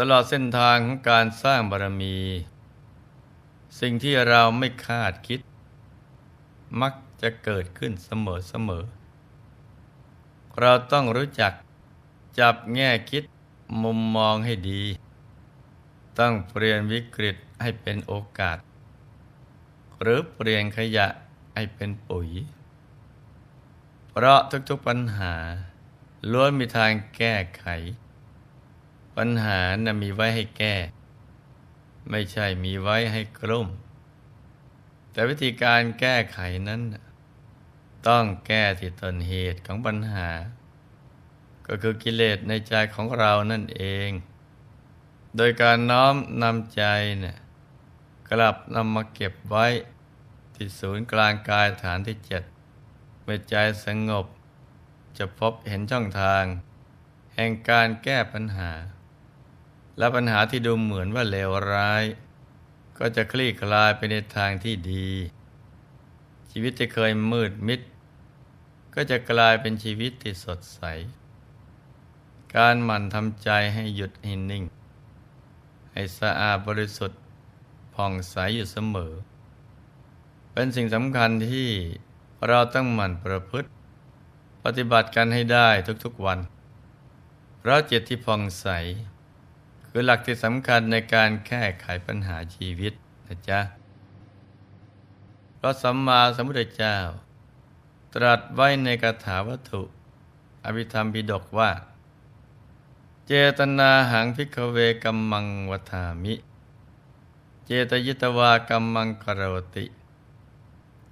ตลอดเส้นทางของการสร้างบารมี สิ่งที่เราไม่คาดคิด มักจะเกิดขึ้นเสมอเสมอ เราต้องรู้จักจับแง่คิดมุมมองให้ดี ต้องเปลี่ยนวิกฤตให้เป็นโอกาส หรือเปลี่ยนขยะให้เป็นปุ๋ย เพราะทุกๆปัญหาล้วนมีทางแก้ไข ปัญหานะมีไว้ให้แก้ ไม่ใช่มีไว้ให้กลุ่ม แต่วิธีการแก้ไขนั้น ต้องแก้ที่ต้นเหตุของปัญหา ก็คือกิเลสในใจของเรานั่นเอง โดยการน้อมนำใจเนี่ยกลับนำมาเก็บไว้ที่ศูนย์กลางกายฐานที่เจ็ดเมื่อใจสงบ จะพบเห็นช่องทาง แห่งการแก้ปัญหา และปัญหาที่ดูเหมือนว่าเลวร้าย ก็จะคลี่คลายไปในทางที่ดี ชีวิตที่เคยมืดมิด ก็จะกลายเป็นชีวิตที่สดใส การหมั่นทำใจให้หยุดให้นิ่ง ให้สะอาดบริสุทธิ์ผ่องใสอยู่เสมอ เป็นสิ่งสำคัญที่เราต้องหมั่นประพฤติ ปฏิบัติกันให้ได้ทุกๆวัน เพราะจิตที่ผ่องใส คือหลักที่สำคัญในการแก้ไขปัญหาชีวิตนะจ๊ะพระสัมมาสัมพุทธเจ้า ตรัสไว้ในคาถาวัตถุ อภิธรรมปิฎกว่า เจตนาหังพิกเวกัมมังวทามิ เจตยิตวากัมมังกรวติ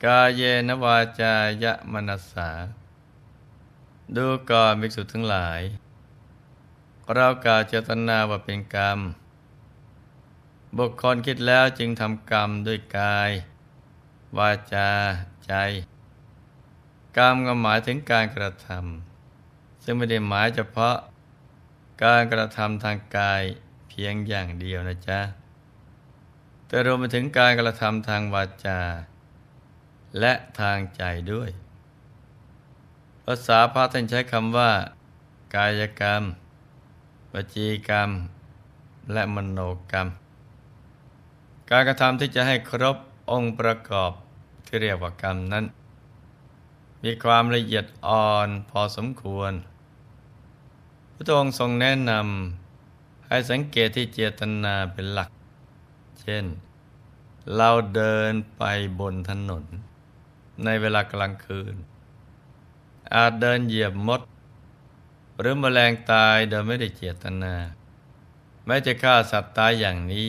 กาเยนวาจายะมนัสสา ดูก่อนภิกษุทั้งหลาย เรากาเจตนาว่าเป็นกรรม บุคคลคิดแล้วจึงทำกรรมด้วยกาย วาจา ใจ กรรมก็หมายถึงการกระทำซึ่งไม่ได้หมายเฉพาะ การกระทำทางกายเพียงอย่างเดียวนะจ๊ะ แต่รวมไปถึงการกระทำทางวาจา และทางใจด้วย ภาษาพระท่านใช้คำว่า กายกรรม วจีกรรม และมโนกรรม การกระทำที่จะให้ครบองค์ประกอบที่เรียกว่ากรรมนั้น มีความละเอียดอ่อนพอสมควร พระองค์ทรงแนะนำให้สังเกตที่เจตนาเป็นหลัก เช่น เราเดินไปบนถนน ในเวลากลางคืน อาจเดินเหยียบมด หรือมแมลงตายโดยไม่ได้เจตนา แม้จะฆ่าสัตว์ตายอย่างนี้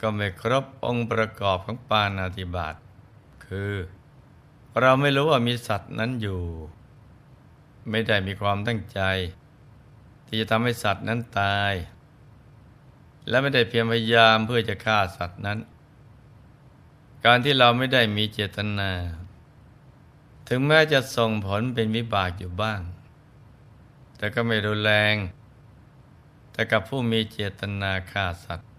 ก็ไม่ครบองค์ประกอบของปานาติบาตคือ เราไม่รู้ว่ามีสัตว์นั้นอยู่ ไม่ได้มีความตั้งใจ ที่จะทำให้สัตว์นั้นตาย และไม่ได้เพียรพยายามเพื่อจะฆ่าสัตว์นั้น การที่เราไม่ได้มีเจตนา ถึงแม้จะส่งผลเป็นวิบากอยู่บ้าง แต่ก็ไม่รุนแรง แต่กับผู้มีเจตนาฆ่าสัตว์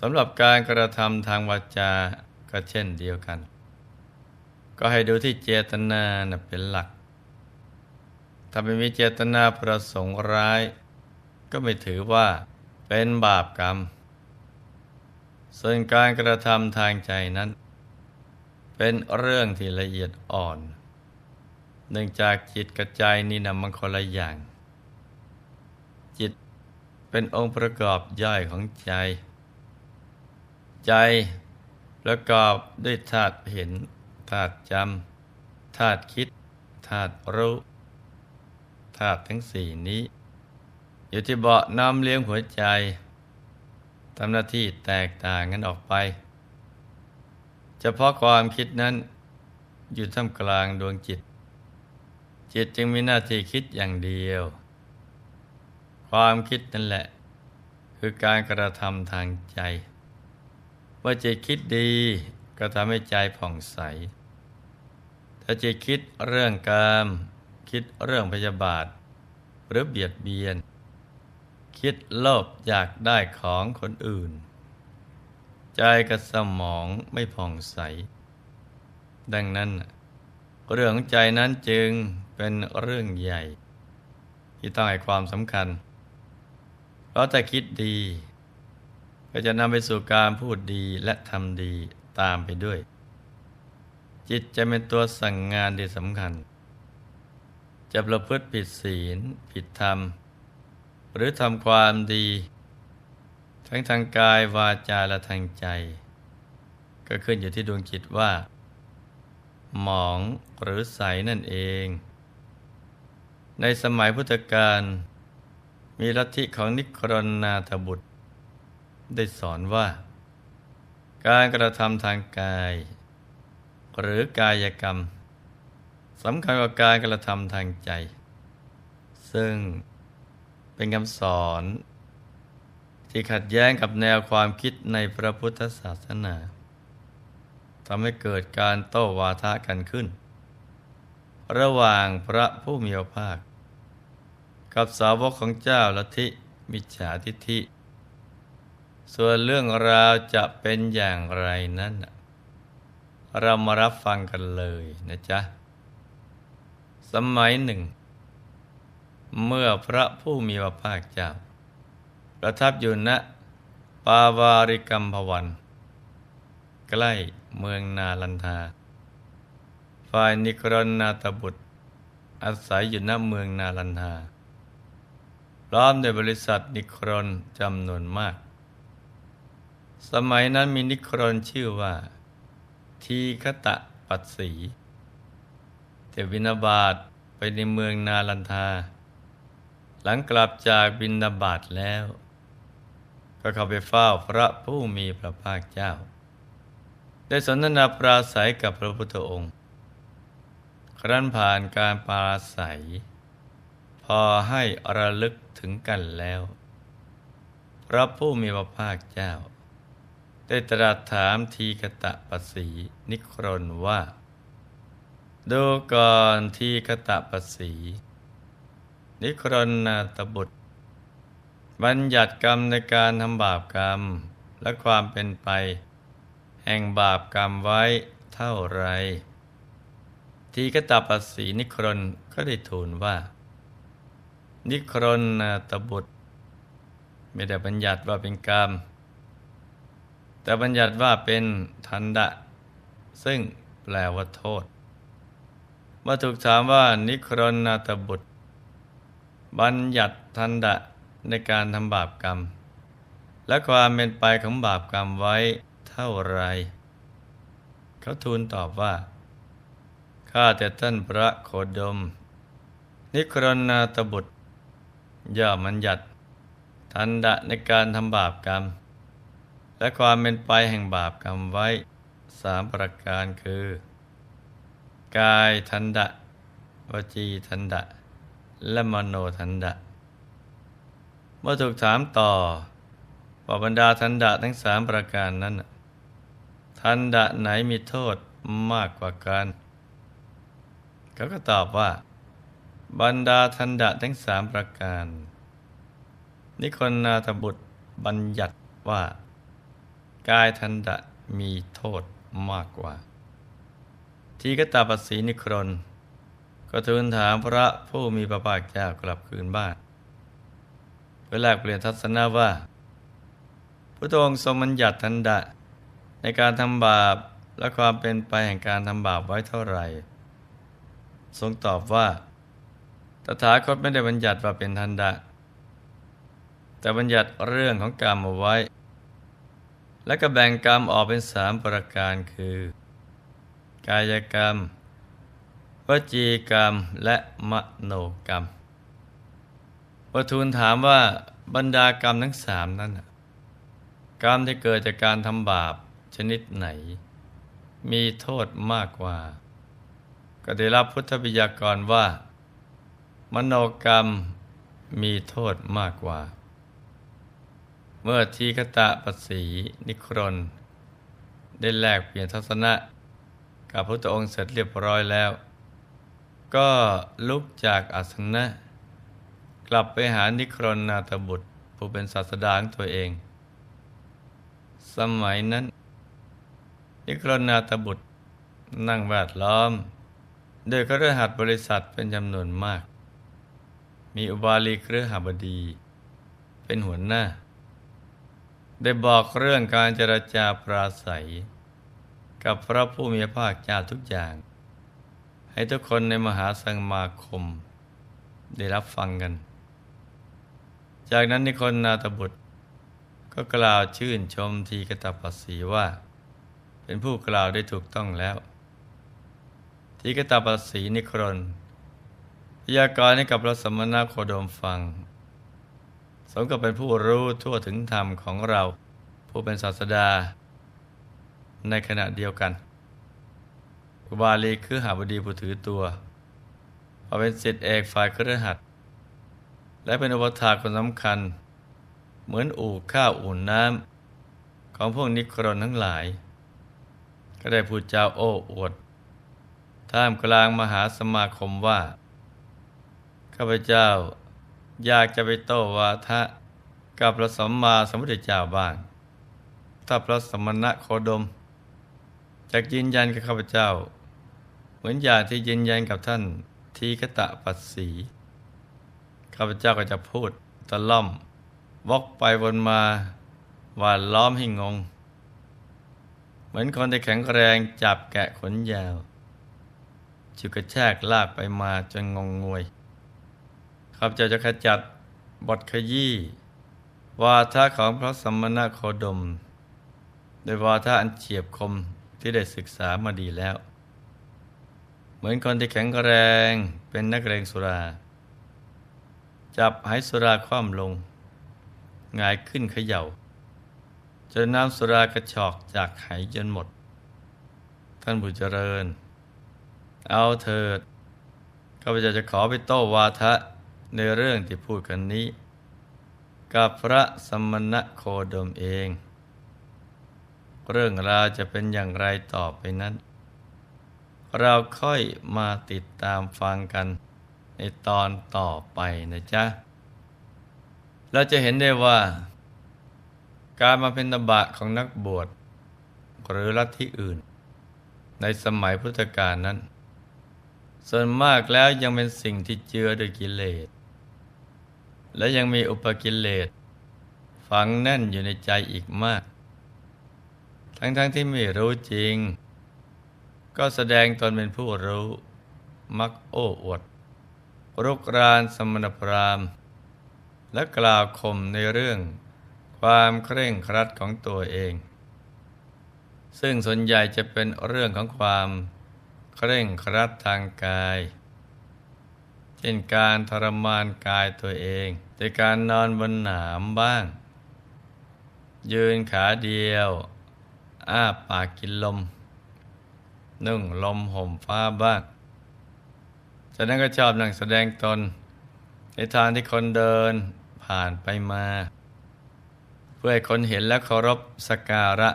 สำหรับการกระทำทางวาจาก็เช่นเดียวกัน ก็ให้ดูที่เจตนาเป็นหลัก ถ้าไม่มีเจตนาประสงค์ร้าย ก็ไม่ถือว่าเป็นบาปกรรม ส่วนการกระทำทางใจนั้น เป็นเรื่องที่ละเอียดอ่อน เนื่องจากจิตกับใจนี่นำมันคนละอย่าง จิตเป็นองค์ประกอบย่อยของใจ ใจประกอบด้วยธาตุเห็นธาตุจำธาตุคิดธาตุรู้ธาตุทั้งสี่นี้ อยู่ที่เบาะน้ำเลี้ยงหัวใจทำหน้าที่แตกต่างกันออกไป เฉพาะความคิดนั้น อยู่ท่ามกลางดวงจิต จิตจึงมีหน้าที่คิดอย่างเดียว ความคิดนั่นแหละ คือการกระทำทางใจ ว่าจิตคิดดีก็ทำให้ใจผ่องใส ถ้าจิตคิดเรื่องกามคิดเรื่องพยาบาท หรือเบียดเบียน คิดโลภอยากได้ของคนอื่น ใจกับสมองไม่ผ่องใส ดังนั้น เรื่องใจนั้นจึง เป็นเรื่องใหญ่ ที่ต้องให้ความสำคัญ เพราะแต่คิดดี ก็จะนำไปสู่การพูดดีและทำดีตามไปด้วย จิตจะเป็นตัวสั่งงานที่สำคัญ จะประพฤติผิดศีล ผิดธรรม หรือทำความดี ทั้งทางกายวาจาและทางใจ ก็ขึ้นอยู่ที่ดวงจิตว่าหมองหรือใสนั่นเอง ในสมัยพุทธกาลมีลัทธิของนิครนนาถบุตร ได้สอนว่า การกระทำทางกาย หรือกายกรรมสำคัญกว่าการกระทำทางใจ ซึ่งเป็นคำสอน ที่ขัดแย้งกับแนวความคิดในพระพุทธศาสนาทำให้เกิดการโต้วาทะกันขึ้น ระหว่างพระผู้มีพระภาค กับสาวกของเจ้าลัทธิมิจฉาทิฐิ ส่วนเรื่องราวจะเป็นอย่างไรนั้น เรามารับฟังกันเลยนะจ๊ะ สมัยหนึ่ง เมื่อพระผู้มีพระภาคเจ้า ประทับอยู่ณปาวาริกัมพวัน ใกล้เมืองนาลันทา ฝ่ายนิครนนาตบุตร อาศัยอยู่ณเมืองนาลันทา ร้อมด้วยบริษัทนิครนจำนวนมาก สมัยนั้นมีนิครนชื่อว่า ทีคตะปัสสีแต่วินาบาตไปในเมืองนาลันทา หลังกลับจากบินาบาตแล้ว ก็เข้าไปเฝ้าพระผู้มีพระภาคเจ้า ได้สนทนาปราศัยกับพระพุทธองค์ ครั้นผ่านการปราศัย พอให้ระลึกถึงกันแล้ว พระผู้มีพระภาคเจ้า ได้ตรัสถามทีกตะปสีนิครนว่า ดูก่อนทีกตะปสีนิครนนาตบุตร บัญญัติกรรมในการทำบาปกรรมและความเป็นไป แห่งบาปกรรมไว้เท่าไร ทีกตะปสีนิครนก็ได้ทูลว่า นิครนนาตบุตร ไม่ได้บัญญัติว่าเป็นกรรม แต่บัญญัติว่าเป็นทันดะ ซึ่งแปลว่าโทษเมื่อถูกถามว่านิครนนาตบุตร บัญญัติทันดะในการทำบาปกรรม และความเป็นไปของบาปกรรมไว้เท่าไร เขาทูลตอบว่า ข้าแต่ท่านพระโคดม นิครนนาตบุตร ย่อมันยัดทันดะในการทำบาปกรรม และความเป็นไปแห่งบาปกรรมไว้สามประการคือ กายทันดะ วจีทันดะ และมโนทันดะ เมื่อถูกถามต่อว่าบรรดาทันดะทั้งสามประการนั้น ทันดะไหนมีโทษมากกว่ากัน เขาก็ตอบว่า บรรดาทันดะทั้งสามประการ นิคนนาถบุตรบัญญัติว่า กายทันดะมีโทษมากกว่า ทีกตาปสีนิครน ก็ทูลถามพระผู้มีพระภาคเจ้ากลับคืนบ้านเพื่อแลกเปลี่ยนทัศนะว่า พระองค์ทรงบัญญัติทันดะ ในการทำบาปและความเป็นไปแห่งการทำบาปไว้เท่าไหร่ ทรงตอบว่า ตถาคตไม่ได้บัญญัติว่าเป็นทันดะ แต่บัญญัติเรื่องของกรรมเอาไว้ และก็แบ่งกรรมออกเป็นสามประการคือ กายกรรม วจีกรรมและมโนกรรมประทูลถามว่าบรรดากรรมทั้งสามนั้นกรรมที่เกิดจากการทำบาปชนิดไหน มีโทษมากกว่า ก็ได้รับพุทธบิยากรว่า มโนกรรมมีโทษมากกว่า เมื่อทีคตะปสีนิครน ได้แลกเปลี่ยนทัศนะ กับพระองค์เสร็จเรียบร้อยแล้ว ก็ลุกจากอาสนะ กลับไปหานิครนนาตบุตร ผู้เป็นศาสดาของตัวเอง สมัยนั้น นิครนนาตบุตรนั่งแวดล้อม โดยก็เรือหัดบริษัทเป็นจำนวนมาก มีอุบาลีเครือหบดี เป็นหัวหน้า ได้บอกเรื่องการเจรจาปราศัย กับพระผู้มีพระภาคเจ้าทุกอย่าง ให้ทุกคนในมหาสังมาคม ได้รับฟังกัน จากนั้นนิคนนาตบุตร ก็กล่าวชื่นชมทีกตปัสสีว่า เป็นผู้กล่าวได้ถูกต้องแล้วทีกตปัสสีนิครน พยากรณ์ให้กับพระสมณโคดมฟัง สมกับเป็นผู้รู้ทั่วถึงธรรมของเรา ผู้เป็นศาสดา ในขณะเดียวกันอุบาลีคือหาบดีผู้ถือตัวพอเป็นสิทธิเอกฝ่ายเครือขัดและเป็นอุปถาคนสำคัญ เหมือนอู่ข้าวอุ่นน้ำของพวกนิครนทั้งหลาย ก็ได้พูดเจ้าโอ้อวด ท่ามกลางมหาสมาคมว่า ข้าพเจ้าอยากจะไปโต้วาทะกับพระสัมมาสัมพุทธเจ้าบ้างถ้าพระสมณะโคดมจะยืนยันกับข้าพเจ้า เหมือนอย่างที่ยืนยันกับท่านทีกตะปัสสีข้าพเจ้าก็จะพูดตะล่อมวกไปวนมาว่าล้อมให้งง เหมือนคนที่แข็งแรงจับแกะขนยาวจุกกระแชกลากไปมาจนงงงวย ข้าพเจ้าจะขจัดบทขยี้วาทะของพระสมณโคดม โดยวาทะอันเฉียบคมที่ได้ศึกษามาดีแล้ว เหมือนคนที่แข็งแรงเป็นนักเรงสุรา จับหายสุราคว่ำลงงายขึ้นเขย่า จนน้ำสุรากระชอกจากหายจนหมด ท่านผู้เจริญ เอาเถิดข้าพเจ้าจะขอไปโต้วาทะ ในเรื่องที่พูดกันนี้ กับพระสมณะโคดมเอง เรื่องราวจะเป็นอย่างไรต่อไปนั้น เราค่อยมาติดตามฟังกันในตอนต่อไปนะจ๊ะ เราจะเห็นได้ว่า การมาเป็นตบะของนักบวชหรือลัทธิอื่น ในสมัยพุทธกาลนั้น ส่วนมากแล้วยังเป็นสิ่งที่เจือด้วยกิเลส และยังมีอุปกิเลสฝังแน่นอยู่ในใจอีกมาก ทั้งๆทที่ไม่รู้จริง ก็แสดงตนเป็นผู้รู้ มักโอ้อวดรุกรานสมณพราหมณ์ และกล่าวข่มในเรื่องความเคร่งครัดของตัวเอง ซึ่งส่วนใหญ่จะเป็นเรื่องของความเคร่งครัดทางกาย ช่นการทรมานกายตัวเองในการนอนบนหนามบ้าง ยืนขาเดียว อ้าปากกินลม นึ่งลมห่มฟ้าบ้าง จากนั้นก็ชอบนั่งแสดงตน ในทางที่คนเดินผ่านไปมา เพื่อให้คนเห็นและเคารพสการะ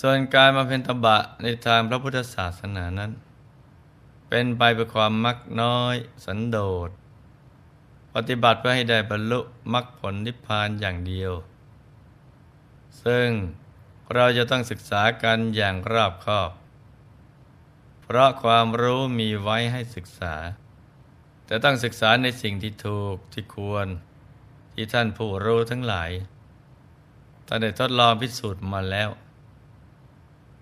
ส่วนการมาเป็นตบะในทางพระพุทธศาสนานั้น เป็นไปเพื่อความมักน้อย สันโดษ ปฏิบัติเพื่อให้ได้บรรลุมรรคผลนิพพานอย่างเดียว ซึ่งเราจะต้องศึกษากันอย่างรอบคอบ เพราะความรู้มีไว้ให้ศึกษา แต่ต้องศึกษาในสิ่งที่ถูกที่ควร ที่ท่านผู้รู้ทั้งหลายท่านได้ทดลองพิสูจน์มาแล้ว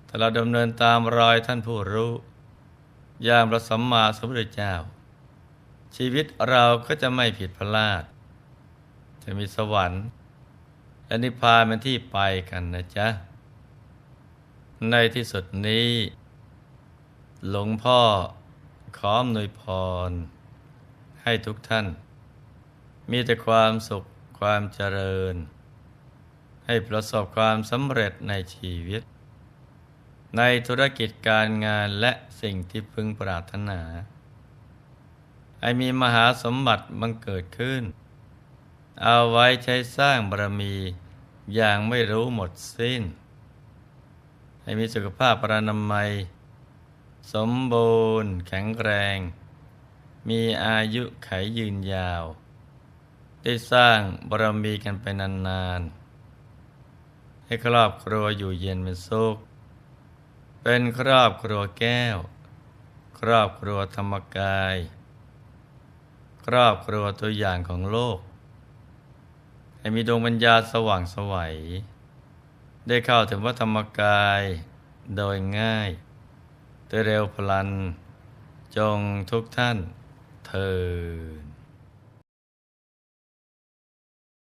ถ้าเราดำเนินตามรอยท่านผู้รู้ ยางพระสัมมาสัมพุทธเจ้า ชีวิตเราก็จะไม่ผิดพลาด จะมีสวรรค์และนิพพานเป็นที่ไปกันนะจ๊ะ ในที่สุดนี้ หลวงพ่อขออำนวยพร ให้ทุกท่าน มีแต่ความสุขความเจริญ ให้ประสบความสำเร็จในชีวิต ในธุรกิจการงานและสิ่งที่พึงปรารถนาให้มีมหาสมบัติบังเกิดขึ้น เอาไว้ใช้สร้างบารมีอย่างไม่รู้หมดสิ้น ให้มีสุขภาพปรานามัย สมบูรณ์แข็งแรง มีอายุไขยืนยาว ได้สร้างบารมีกันไปนานๆ ให้ครอบครัวอยู่เย็นเป็นสุข เป็นครอบครัวแก้ว ครอบครัวธรรมกาย ครอบครัวตัวอย่างของโลก ให้มีดวงปัญญาสว่างสวัย ได้เข้าถึงวัธรรมกายโดยง่ายโดยเร็วพลัน จงทุกท่านเทิน